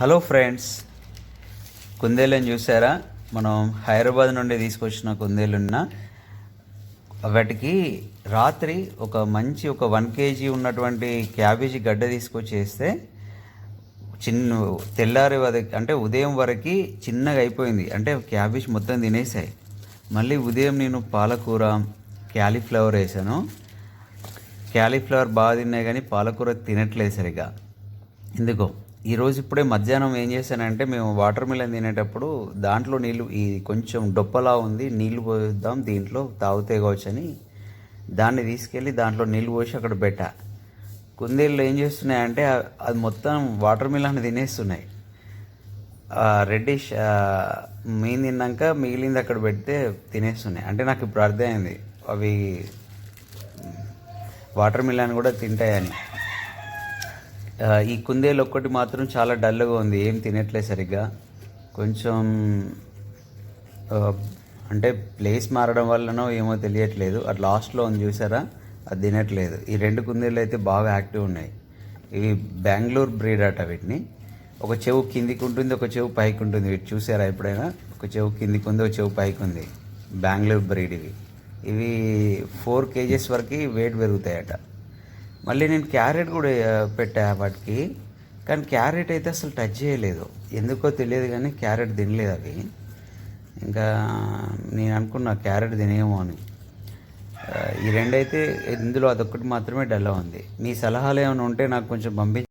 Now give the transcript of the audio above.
Hello friends. కుందేళ్ళని చూసారా? మనం హైదరాబాద్ నుండి తీసుకొచ్చిన కుందేలున్న వాటికి రాత్రి ఒక మంచి ఒక వన్ కేజీ ఉన్నటువంటి క్యాబేజీ గడ్డ తీసుకొచ్చేస్తే చిన్న తెల్లారి వరకు అంటే ఉదయం వరకు చిన్నగా అయిపోయింది. అంటే క్యాబేజ్ మొత్తం తినేసాయి. మళ్ళీ ఉదయం నేను పాలకూర క్యాలీఫ్లవర్ వేసాను. క్యాలీఫ్లవర్ బాగా తిన్నాయి కానీ పాలకూర తినట్లేదు సరిగా ఎందుకో? ఈరోజు ఇప్పుడే మధ్యాహ్నం ఏం చేశానంటే మేము వాటర్ మిలన్ తినేటప్పుడు దాంట్లో నీళ్ళు ఈ కొంచెం డొప్పలా ఉంది నీళ్ళు పోద్దాం దీంట్లో తాగితే కావచ్చని దాన్ని తీసుకెళ్ళి దాంట్లో నీళ్ళు పోసి అక్కడ పెట్టా. కుందేళ్ళు ఏం చేస్తున్నాయంటే అది మొత్తం వాటర్ మిలన్ తినేస్తున్నాయి. రెడ్డిష్ మేము తిన్నాక మిగిలింది అక్కడ పెడితే తినేస్తున్నాయి. అంటే నాకు ఇప్పుడు అర్థమైంది అవి వాటర్ మిలన్ కూడా తింటాయని. ఈ కుందేలు ఒక్కటి మాత్రం చాలా డల్గా ఉంది. ఏం తినట్లేదు సరిగ్గా. కొంచెం అంటే ప్లేస్ మారడం వల్లనో ఏమో తెలియట్లేదు. అది లాస్ట్లో ఉంది చూసారా? అది తినట్లేదు. ఈ రెండు కుందేళ్ళు అయితే బాగా యాక్టివ్ ఉన్నాయి. ఇవి బెంగళూరు బ్రీడ్ అట వీటిని. ఒక చెవు కిందికి ఉంటుంది ఒక చెవు పైకి ఉంటుంది. వీటి చూసారా ఎప్పుడైనా? ఒక చెవు కిందికి ఉంది ఒక చెవు పైకి ఉంది. బెంగళూరు బ్రీడ్ ఇవి. ఇవి ఫోర్ కేజెస్ వరకు వెయిట్ పెరుగుతాయట. మళ్ళీ నేను క్యారెట్ కూడా పెట్టా వాటికి. కానీ క్యారెట్ అయితే అసలు టచ్ చేయలేదు. ఎందుకో తెలియదు కానీ క్యారెట్ తినలేదు అవి. ఇంకా నేను అనుకున్నా క్యారెట్ తినేమో అని. ఈ రెండైతే ఇందులో అదొక్కటి మాత్రమే డల్లా ఉంది. మీ సలహాలు ఏమైనా ఉంటే నాకు కొంచెం పంపించి